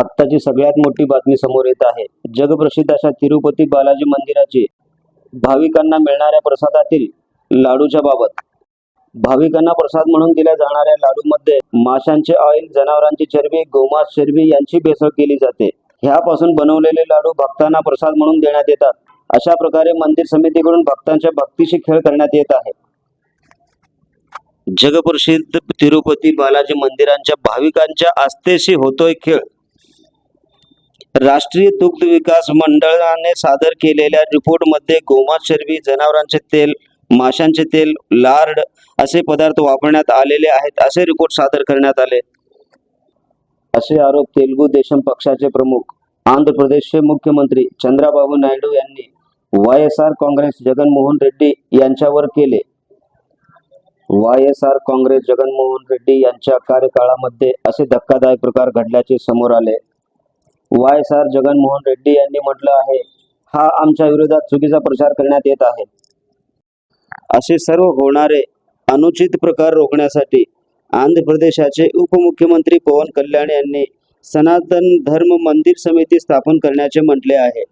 आत्ताची सगळ्यात मोठी बातमी समोर येत आहे. जगप्रसिद्ध अशा तिरुपती बालाजी मंदिराची भाविकांना मिळणाऱ्या प्रसादातील लाडूच्या बाबत. भाविकांना प्रसाद म्हणून दिल्या जाणाऱ्या लाडूमध्ये माशांचे ऑइल जनावरांची चरबी गोमास चरबी यांची भेसळ केली जाते. ह्यापासून बनवलेले लाडू भक्तांना प्रसाद म्हणून देण्यात येतात. अशा प्रकारे मंदिर समितीकडून भक्तांच्या भक्तीशी खेळ करण्यात येत आहे. जगप्रसिद्ध तिरुपती बालाजी मंदिरांच्या भाविकांच्या आस्थेशी होतोय खेळ. राष्ट्रीय दुग्ध विकास मंडळाने सादर केलेल्या रिपोर्टमध्ये गोमांस चरबी जनावरांचे तेल माशांचे तेल लार्ड असे पदार्थ वापरण्यात आलेले आहेत असे रिपोर्ट सादर करण्यात आले. असे आरोप तेलुगू देशम पक्षाचे प्रमुख आंध्र प्रदेशचे मुख्यमंत्री चंद्राबाबू नायडू यांनी Y S R Congress Jaganmohan Reddy यांच्यावर केले. Y S R Congress Jaganmohan Reddy यांच्या कार्यकाळामध्ये असे धक्कादायक प्रकार घडल्याचे समोर आले. Y S R Jaganmohan Reddy यांनी म्हटलं आहे हा आमच्या विरोधात चुकीचा प्रचार करण्यात येत आहे. असे सर्व होणारे अनुचित प्रकार रोखण्यासाठी आंध्र प्रदेशाचे उपमुख्यमंत्री पवन कल्याण यांनी सनातन धर्म मंदिर समिती स्थापन करण्याचे म्हटले आहे.